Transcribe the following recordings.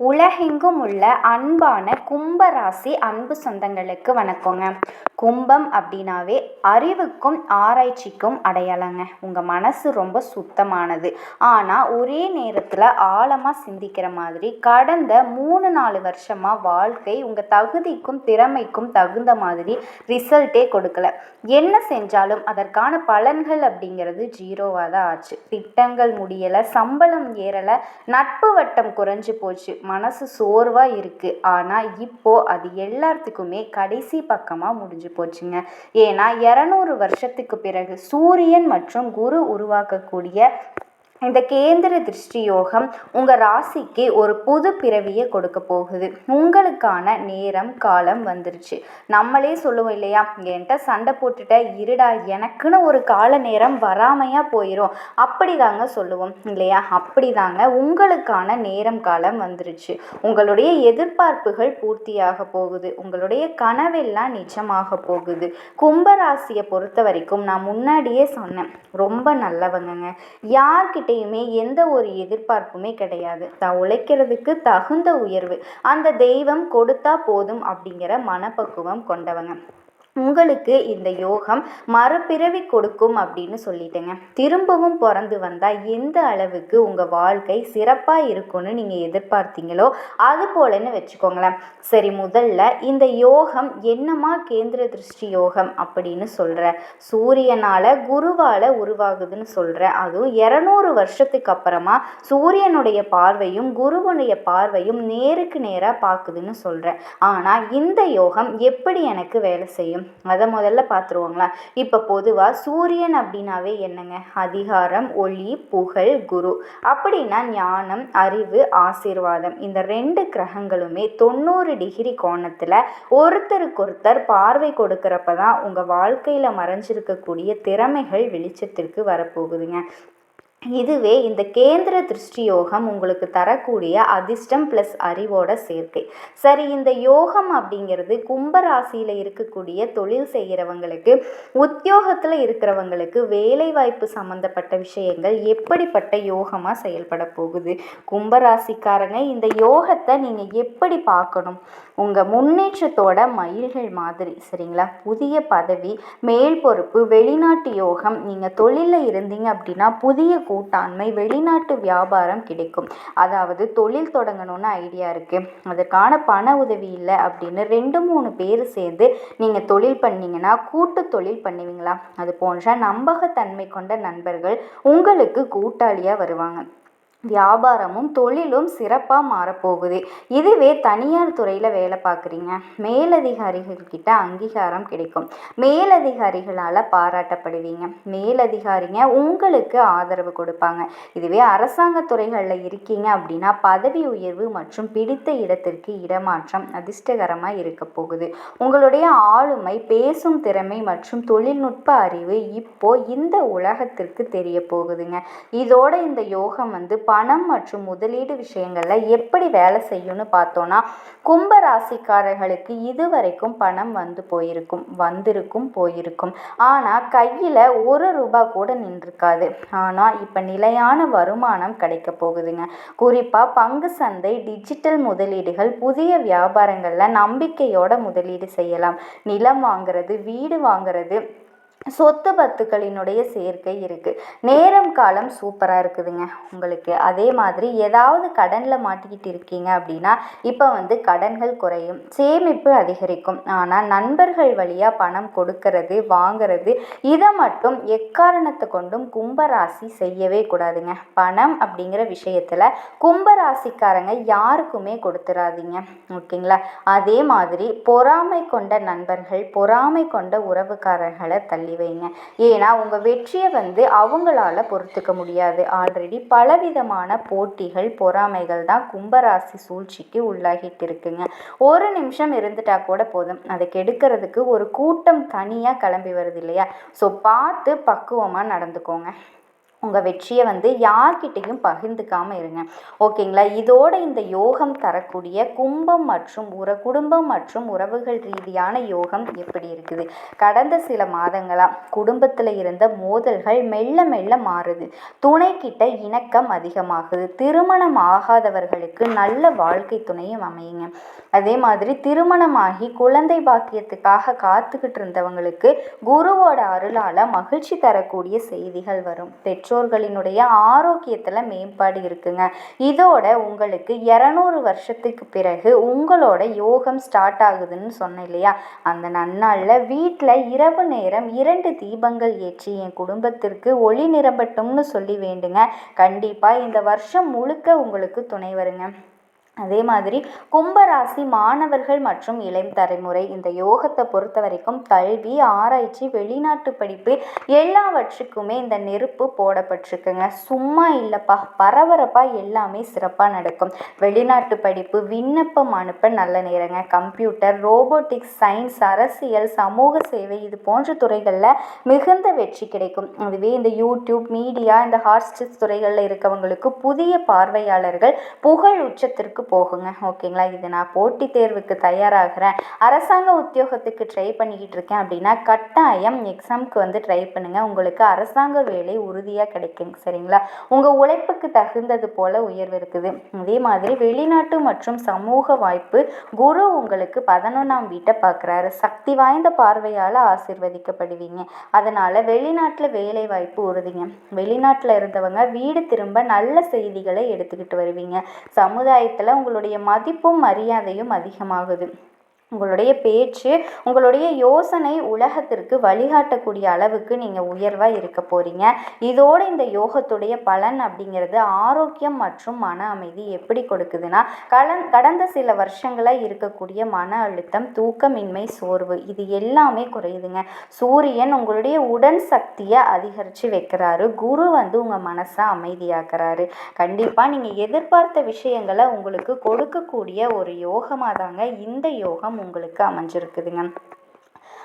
உலகெங்கும் உள்ள அன்பான கும்பராசி அன்பு சொந்தங்களுக்கு வணக்கங்க. கும்பம் அப்படின்னாவே அறிவுக்கும் ஆராய்ச்சிக்கும் அடையாளங்க. உங்கள் மனசு ரொம்ப சுத்தமானது. ஆனால் ஒரே நேரத்தில் ஆழமாக சிந்திக்கிற மாதிரி கடந்த மூணு நாலு வருஷமாக வாழ்க்கை உங்கள் தகுதிக்கும் திறமைக்கும் தகுந்த மாதிரி ரிசல்ட்டே கொடுக்கல. என்ன செஞ்சாலும் அதற்கான பலன்கள் அப்படிங்கிறது ஜீரோவாக தான் ஆச்சு. திட்டங்கள் முடியலை சம்பளம் ஏறலை நட்பு வட்டம் குறைஞ்சு போச்சு. மனசு சோர்வாக இருக்குது ஆனால் இப்போது அது எல்லாத்துக்குமே கடைசி பக்கமாக முடிஞ்சு போச்சுங்க. ஏன்னா இரநூறு வருஷத்துக்கு பிறகு சூரியன் மற்றும் குரு உருவாக்கக்கூடிய இந்த கேந்திர திருஷ்டி யோகம் உங்கள் ராசிக்கு ஒரு புது பிறவியை கொடுக்க போகுது. உங்களுக்கான நேரம் காலம் வந்துருச்சு. நம்மளே சொல்லுவோம் இல்லையா? என்கிட்ட சண்டை போட்டுட்ட இருடா எனக்குன்னு ஒரு கால நேரம் வராமையாக போயிடும் அப்படி தாங்க சொல்லுவோம் இல்லையா? அப்படி தாங்க உங்களுக்கான நேரம் காலம் வந்துருச்சு. உங்களுடைய எதிர்பார்ப்புகள் பூர்த்தியாக போகுது. உங்களுடைய கனவெல்லாம் நிஜமாக போகுது. கும்பராசியை பொறுத்த வரைக்கும் நான் முன்னாடியே சொன்னேன். ரொம்ப நல்லவங்கங்க. யார்கிட்ட யார்கிட்டேயுமே எந்த ஒரு எதிர்பார்ப்புமே கிடையாது. தான் உழைக்கிறதுக்கு தகுந்த உயர்வு. அந்த தெய்வம் கொடுத்தா போதும் அப்படிங்கிற மனப்பக்குவம் கொண்டவங்க. உங்களுக்கு இந்த யோகம் மறுபிறவி கொடுக்கும் அப்படின்னு சொல்லிட்டேங்க. திரும்பவும் பிறந்து வந்தால் எந்த அளவுக்கு உங்கள் வாழ்க்கை சிறப்பாக இருக்கும்னு நீங்கள் எதிர்பார்த்தீங்களோ அது போலன்னு வச்சுக்கோங்களேன். சரி முதல்ல இந்த யோகம் என்னமா கேந்திர திருஷ்டி யோகம் அப்படின்னு சொல்கிற சூரியனால் குருவால் உருவாகுதுன்னு சொல்கிறேன் அதுவும் இரநூறு வருஷத்துக்கு அப்புறமா சூரியனுடைய பார்வையும் குருவனுடைய பார்வையும் நேருக்கு நேராக பார்க்குதுன்னு சொல்கிறேன் ஆனால் இந்த யோகம் எப்படி எனக்கு வேலை செய்யும்? அதை முதல்ல பார்த்துருவோங்களா? இப்போ பொதுவாக சூரியன் அப்படின்னாவே என்னங்க? அதிகாரம் ஒளி புகழ் குரு. அப்படின்னா ஞானம் அறிவு ஆசீர்வாதம். இந்த ரெண்டு கிரகங்களுமே தொண்ணூறு டிகிரி கோணத்தில் ஒருத்தருக்கொருத்தர் பார்வை கொடுக்குறப்ப தான் உங்கள் வாழ்க்கையில் மறைஞ்சிருக்கக்கூடிய திறமைகள் வெளிச்சத்திற்கு வரப்போகுதுங்க. இதுவே இந்த கேந்திர திருஷ்டி யோகம் உங்களுக்கு தரக்கூடிய அதிர்ஷ்டம் ப்ளஸ் அறிவோட சேர்க்கை. சரி இந்த யோகம் அப்படிங்கிறது கும்பராசியில் இருக்கக்கூடிய தொழில் செய்கிறவங்களுக்கு உத்தியோகத்தில் இருக்கிறவங்களுக்கு வேலைவாய்ப்பு சம்மந்தப்பட்ட விஷயங்கள் எப்படிப்பட்ட யோகமாக செயல்பட போகுது? கும்பராசிக்காரங்க இந்த யோகத்தை நீங்கள் எப்படி பார்க்கணும்? உங்கள் முன்னேற்றத்தோட மயில்கள் மாதிரி சரிங்களா? புதிய பதவி மேல் பொறுப்பு வெளிநாட்டு யோகம் நீங்கள் தொழிலில் இருந்தீங்க அப்படின்னா புதிய கூட்டாண்மை வெளிநாட்டு வியாபாரம் கிடைக்கும். அதாவது தொழில் தொடங்கணும்னு ஐடியா இருக்குது அதற்கான பண உதவி இல்லை அப்படின்னு ரெண்டு மூணு பேர் சேர்ந்து நீங்கள் தொழில் பண்ணீங்கன்னா கூட்டு தொழில் பண்ணுவீங்களா? அது போன்ற நம்பகத்தன்மை கொண்ட நண்பர்கள் உங்களுக்கு கூட்டாளியாக வருவாங்க. வியாபாரமும் தொழிலும் சிறப்பாக மாறப்போகுது. இதுவே தனியார் துறையில் வேலை பார்க்குறீங்க. மேலதிகாரிகள்கிட்ட அங்கீகாரம் கிடைக்கும். மேலதிகாரிகளால் பாராட்டப்படுவீங்க. மேலதிகாரிங்க உங்களுக்கு ஆதரவு கொடுப்பாங்க. இதுவே அரசாங்க துறைகளில் இருக்கீங்க அப்படின்னா பதவி உயர்வு மற்றும் பிடித்த இடத்திற்கு இடமாற்றம் அதிர்ஷ்டகரமாக இருக்க போகுது. உங்களுடைய ஆளுமை பேசும் திறமை மற்றும் தொழில்நுட்ப அறிவு இப்போ இந்த உலகத்திற்கு தெரிய போகுதுங்க. இதோட இந்த யோகம் வந்து பணம் மற்றும் முதலீடு விஷயங்களில் எப்படி வேலை செய்யும்னு பார்த்தோன்னா கும்ப ராசிக்காரர்களுக்கு இதுவரைக்கும் பணம் வந்து போயிருக்கும் வந்திருக்கும் போயிருக்கும். ஆனால் கையில் ஒரு ரூபா கூட நின்றுருக்காது ஆனால் இப்போ நிலையான வருமானம் கிடைக்க போகுதுங்க. குறிப்பாக பங்கு சந்தை டிஜிட்டல் முதலீடுகள் புதிய வியாபாரங்களில் நம்பிக்கையோட முதலீடு செய்யலாம். நிலம் வாங்குறது வீடு வாங்குறது சொத்து பத்துக்களினுடைய சேர்க்கை இருக்குது நேரம் காலம் சூப்பராக இருக்குதுங்க. உங்களுக்கு அதே மாதிரி ஏதாவது கடனில் மாட்டிக்கிட்டு இருக்கீங்க அப்படின்னா இப்போ வந்து கடன்கள் குறையும் சேமிப்பு அதிகரிக்கும். ஆனால் நண்பர்கள் வழியாக பணம் கொடுக்கறது வாங்கிறது இதை மட்டும் எக்காரணத்தை கொண்டும் கும்பராசி செய்யவே கூடாதுங்க. பணம் அப்படிங்கிற விஷயத்தில் கும்பராசிக்காரங்க யாருக்குமே கொடுத்துடாதீங்க ஓகேங்களா? அதே மாதிரி பொறாமை கொண்ட நண்பர்கள் பொறாமை கொண்ட உறவுக்காரர்களை தள்ளி வைங்க. ஏன்னா உங்கள் வெற்றியை வந்து அவங்களால பொறுத்துக்க முடியாது. ஆல்ரெடி பலவிதமான போட்டிகள் பொறாமைகள் தான் கும்பராசி சூழ்ச்சிக்கு உள்ளாகிட்டு இருக்குங்க ஒரு நிமிஷம் இருந்துட்டா கூட போதும். அதை கெடுக்கிறதுக்கு ஒரு கூட்டம் தனியாக கிளம்பி வருது இல்லையா? ஸோ பார்த்து பக்குவமாக நடந்துக்கோங்க. உங்கள் வெற்றியை வந்து யார்கிட்டேயும் பகிர்ந்துக்காமல் இருங்க. ஓகேங்களா? இதோட இந்த யோகம் தரக்கூடிய கும்பம் மற்றும் உற குடும்பம் மற்றும் உறவுகள் ரீதியான யோகம் எப்படி இருக்குது? கடந்த சில மாதங்களாக குடும்பத்தில் இருந்த மோதல்கள் மெல்ல மெல்ல மாறுது. துணைக்கிட்ட இணக்கம் அதிகமாகுது. திருமணம் ஆகாதவர்களுக்கு நல்ல வாழ்க்கை துணையும் அமையுங்க. அதே மாதிரி திருமணமாகி குழந்தை பாக்கியத்துக்காக காத்துக்கிட்டு இருந்தவங்களுக்கு குருவோட அருளால் மகிழ்ச்சி தரக்கூடிய செய்திகள் வரும். பெற்று பெற்றோர்களினுடைய ஆரோக்கியத்தில் மேம்பாடு இருக்குங்க. இதோட உங்களுக்கு இரநூறு வருஷத்துக்கு பிறகு உங்களோட யோகம் ஸ்டார்ட் ஆகுதுன்னு சொன்னேன் இல்லையா? அந்த நன்னாளில் வீட்டில் இரவு நேரம் இரண்டு தீபங்கள் ஏற்றி என் குடும்பத்திற்கு ஒளி நிரம்பட்டும்னு சொல்லி வேண்டுங்க. கண்டிப்பாக இந்த வருஷம் முழுக்க உங்களுக்கு துணை வருங்க. அதே மாதிரி கும்பராசி மாணவர்கள் மற்றும் இளம் தலைமுறை இந்த யோகத்தை பொறுத்த வரைக்கும் கல்வி ஆராய்ச்சி வெளிநாட்டு படிப்பு எல்லாவற்றுக்குமே இந்த நெருப்பு போடப்பட்டிருக்குங்க. சும்மா இல்லைப்பா பரபரப்பாக எல்லாமே சிறப்பாக நடக்கும். வெளிநாட்டு படிப்பு விண்ணப்பம் அனுப்ப நல்ல நேரங்க. கம்ப்யூட்டர் ரோபோட்டிக்ஸ் சயின்ஸ் அரசியல் சமூக சேவை இது போன்ற துறைகளில் மிகுந்த வெற்றி கிடைக்கும். அதுவே இந்த யூடியூப் மீடியா இந்த ஹார்ஸ்டிஸ் துறைகளில் இருக்கவங்களுக்கு புதிய பார்வையாளர்கள் புகழ் உச்சத்திற்கு போகுங்க. ஓகேங்களா? இது நான் போட்டித் தேர்வுக்கு தயாராகிறேன். அரசாங்க உத்தியோகத்துக்கு ட்ரை பண்ணிக்கிட்டு இருக்கேன் அப்படின்னா கட்டாயம் எக்ஸாமுக்கு வந்து ட்ரை பண்ணுங்கள் உங்களுக்கு அரசாங்க வேலை உறுதியாக கிடைக்குங்க சரிங்களா? உங்கள் உழைப்புக்கு தகுந்தது போல் உயர்வு இருக்குது. அதே மாதிரி வெளிநாட்டு மற்றும் சமூக வாய்ப்பு குரு உங்களுக்கு பதினொன்றாம் வீட்டை பார்க்குறாரு. சக்தி வாய்ந்த பார்வையால் ஆசிர்வதிக்கப்படுவீங்க. அதனால் வெளிநாட்டில் வேலை வாய்ப்பு உறுதிங்க. வெளிநாட்டில் இருந்தவங்க வீடு திரும்ப நல்ல செய்திகளை எடுத்துக்கிட்டு வருவீங்க. சமுதாயத்தில் உங்களுடைய மதிப்பும் மரியாதையும் அதிகமாகுது. உங்களுடைய பேச்சு உங்களுடைய யோசனை உலகத்திற்கு வழிகாட்டக்கூடிய அளவுக்கு நீங்கள் உயர்வாக இருக்க போகிறீங்க இதோடு இந்த யோகத்துடைய பலன் அப்படிங்கிறது ஆரோக்கியம் மற்றும் மன அமைதி எப்படி கொடுக்குதுன்னா கலன் கடந்த சில வருஷங்களாக இருக்கக்கூடிய மன அழுத்தம் தூக்கமின்மை சோர்வு இது எல்லாமே குறையுதுங்க. சூரியன் உங்களுடைய உடன் சக்தியை அதிகரித்து வைக்கிறாரு. குரு வந்து உங்கள் மனசை அமைதியாக்குறாரு. கண்டிப்பாக நீங்கள் எதிர்பார்த்த விஷயங்களை உங்களுக்கு கொடுக்கக்கூடிய ஒரு யோகமாக தாங்க இந்த யோகம் உங்களுக்கு அமைஞ்சிருக்குதுங்க.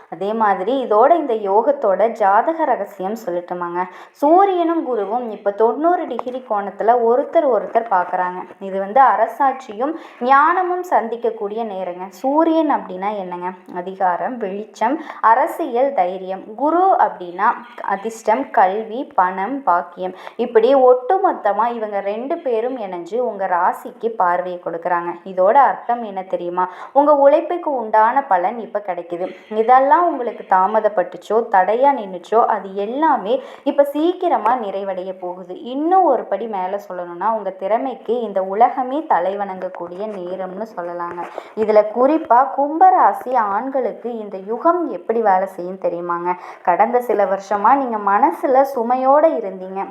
அதே மாதிரி இதோட இந்த யோகத்தோட ஜாதக ரகசியம் சொல்லட்டுமாங்க. சூரியனும் குருவும் இப்போ தொண்ணூறு டிகிரி கோணத்தில் ஒருத்தர் ஒருத்தர் பார்க்குறாங்க இது வந்து அரசாட்சியும் ஞானமும் சந்திக்கக்கூடிய நேரங்க. சூரியன் அப்படின்னா என்னங்க? அதிகாரம் வெளிச்சம் அரசியல் தைரியம். குரு அப்படின்னா அதிர்ஷ்டம் கல்வி பணம் பாக்கியம். இப்படி ஒட்டுமொத்தமாக இவங்க ரெண்டு பேரும் இணைஞ்சு உங்கள் ராசிக்கு பார்வையை கொடுக்குறாங்க. இதோட அர்த்தம் என்ன தெரியுமா? உங்கள் உழைப்புக்கு உண்டான பலன் இப்போ கிடைக்குது. இதெல்லாம் எதெல்லாம் உங்களுக்கு தாமதப்பட்டுச்சோ தடையாக நின்றுச்சோ அது எல்லாமே இப்போ சீக்கிரமாக நிறைவடைய போகுது. இன்னும் ஒரு படி மேலே சொல்லணும்னா உங்கள் திறமைக்கு இந்த உலகமே தலைவணங்கக்கூடிய நேரம்னு சொல்லலாங்க. இதில் குறிப்பாக கும்பராசி ஆண்களுக்கு இந்த யுகம் எப்படி வேலை செய்யும் தெரியுமாங்க? கடந்த சில வருஷமாக நீங்கள் மனசில் சுமையோடு இருந்தீங்க.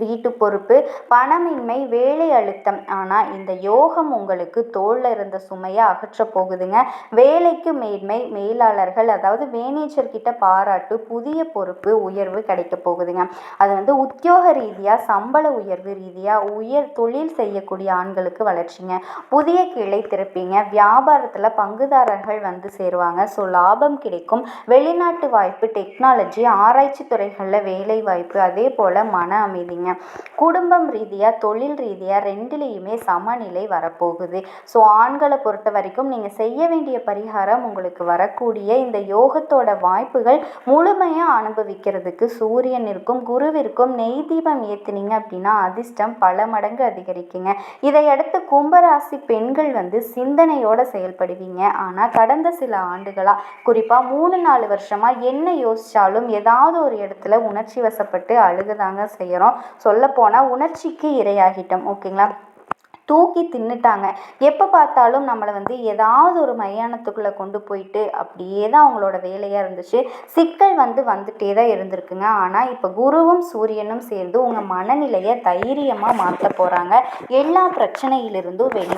வீட்டு பொறுப்பு பணமின்மை வேலை அழுத்தம். ஆனால் இந்த யோகம் உங்களுக்கு தோளில் இருந்த சுமையை அகற்ற போகுதுங்க. வேலைக்கு மேன்மை மேலாளர்கள் அதாவது மேனேஜர் கிட்ட பாராட்டு புதிய பொறுப்பு உயர்வு கிடைக்க போகுதுங்க. அது வந்து உத்தியோக ரீதியாக சம்பள உயர்வு ரீதியாக உயர் தொழில் செய்யக்கூடிய ஆண்களுக்கு வளர்ச்சிங்க. புதிய கிளை திறப்பீங்க. வியாபாரத்தில் பங்குதாரர்கள் வந்து சேருவாங்க. ஸோ லாபம் கிடைக்கும். வெளிநாட்டு வாய்ப்பு டெக்னாலஜி ஆராய்ச்சி துறைகளில் வேலை வாய்ப்பு அதே போல் மன அமைதி சரிங்க குடும்பம் ரீதியாக தொழில் ரீதியாக ரெண்டுலேயுமே சமநிலை வரப்போகுது. ஸோ ஆண்களை பொறுத்த வரைக்கும் நீங்கள் செய்ய வேண்டிய பரிகாரம் உங்களுக்கு வரக்கூடிய இந்த யோகத்தோட வாய்ப்புகள் முழுமையாக அனுபவிக்கிறதுக்கு சூரியனிற்கும் குருவிற்கும் நெய் தீபம் ஏற்றுனீங்க அப்படின்னா அதிர்ஷ்டம் பல மடங்கு அதிகரிக்குங்க. இதையடுத்து கும்பராசி பெண்கள் வந்து சிந்தனையோடு செயல்படுவீங்க. ஆனால் கடந்த சில ஆண்டுகளாக குறிப்பாக மூணு நாலு வருஷமாக என்ன யோசித்தாலும் ஏதாவது ஒரு இடத்துல உணர்ச்சி வசப்பட்டு அழுகுதாங்க செய்கிறோம் சொல்லப்போனால் உணர்ச்சிக்கு இரையாகிட்டோம் ஓகேங்களா? தூக்கி தின்னுட்டாங்க. எப்போ பார்த்தாலும் நம்மளை வந்து ஏதாவது ஒரு மையானத்துக்குள்ளே கொண்டு போயிட்டு அப்படியே தான் அவங்களோட வேலையாக இருந்துச்சு. சிக்கல் வந்து வந்துட்டே தான் இருந்திருக்குங்க. ஆனால் இப்போ குருவும் சூரியனும் சேர்ந்து உங்கள் மனநிலையை தைரியமாக மாற்ற போகிறாங்க எல்லா பிரச்சனையிலிருந்தும் வெளியே